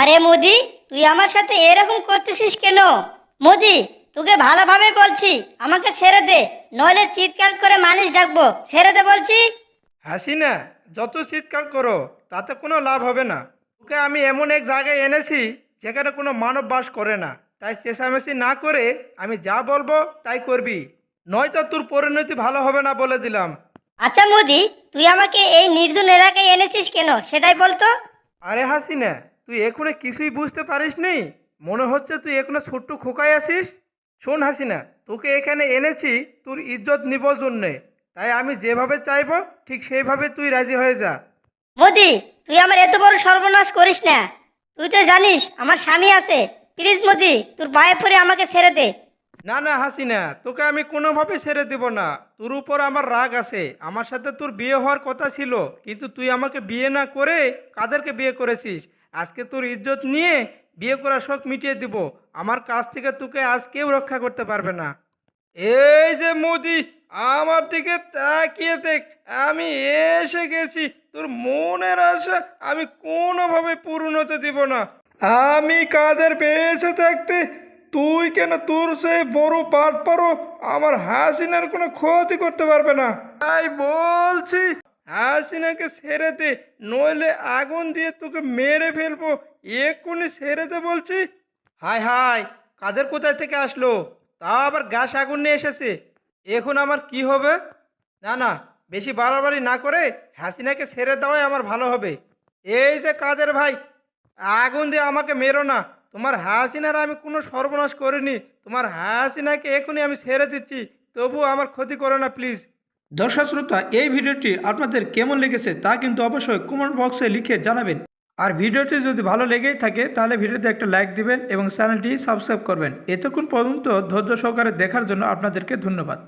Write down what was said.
আরে মোদি তুই আমার সাথে এরকম করতেছিস কেন? মোদি তোকে ভালোভাবে বলছি আমাকে ছেড়ে দে নইলে চিৎকার করে মানুষ ডাকবো ছেড়ে দে বলছি। হাসিনা যত চিৎকার করো তাতে কোনো লাভ হবে না। তোকে আমি এমন এক জায়গায় এনেছি যেখানে কোনো মানব বাস করে না। তাই চেঁচামেচি না করে আমি যা বলব তাই করবি। নয়তো তোর পরিণতি ভালো হবে না বলে দিলাম। আচ্ছা মোদি তুই আমাকে এই নির্জন এলাকায় এনেছিস কেন সেটাই বলতো। আরে হাসিনা তুই এখনও কিছুই বুঝতে পারিস নি মনে হচ্ছে তুই এখনও ছোট্ট খোকাই আছিস? শোন হাসিনা তোকে এখানে এনেছি তোর ইজ্জত নিবর জন্যে। তাই আমি যেভাবে চাইব ঠিক সেইভাবে তুই রাজি হয়ে যা। মোদি তুই আমার এত বড় সর্বনাশ করিস না। তুই তো জানিস আমার স্বামী আছে। প্লিজ মোদি তোর পায়ে পরে আমাকে ছেড়ে দে। না না হাসিনা তোকে আমি কোনোভাবে ছেড়ে দেব না। তোর উপর আমার রাগ আছে। আমার সাথে তোর বিয়ে হওয়ার কথা ছিল কিন্তু তুই আমাকে বিয়ে না করে কাদেরকে বিয়ে করেছিস? আজকে তোর ইজ্জত নিয়ে বিয়ে করার শখ মিটিয়ে দিব। আমার কাছ থেকে তোকে আজ কেউ রক্ষা করতে পারবে না। এই যে মোদি, আমার দিকে তাকিয়ে দেখ। আমি এসে গেছি। তোর মনের আশা আমি কোনোভাবে পূরণ হতে দিব না। আমি কাদের বেঁচে থাকতে তুই কেন তোর সে বড় পাট পারো? আমার হাসিনার কোনো ক্ষতি করতে পারবে না। তাই বলছি হাসিনাকে ছেড়ে দে, নইলে আগুন দিয়ে তোকে মেরে ফেলব। এক্ষুনি দে বলছি। হাই হাই কাদের কোথায় থেকে আসলো? তা আবার গ্যাস আগুন নিয়ে এসেছে। এখন আমার কি হবে? না না, বেশি বাড়াবাড়ি না করে হাসিনাকে ছেড়ে দেওয়াই আমার ভালো হবে। এই যে কাদের ভাই, আগুন দিয়ে আমাকে মেরো না। তোমার হাসিনার আমি কোনো সর্বনাশ করিনি। তোমার হাসিনাকে এখনই আমি ছেড়ে দিচ্ছি। তবু আমার ক্ষতি করো না, প্লিজ। দর্শক শ্রোতা, এই ভিডিওটি আপনাদের কেমন লেগেছে তা কিন্তু অবশ্যই কমেন্ট বক্সে লিখে জানাবেন। আর ভিডিওটি যদি ভালো লেগেই থাকে, তাহলে ভিডিওতে একটা লাইক দিবেন এবং চ্যানেলটি সাবস্ক্রাইব করবেন। এতক্ষণ পর্যন্ত ধৈর্য সহকারে দেখার জন্য আপনাদেরকে ধন্যবাদ।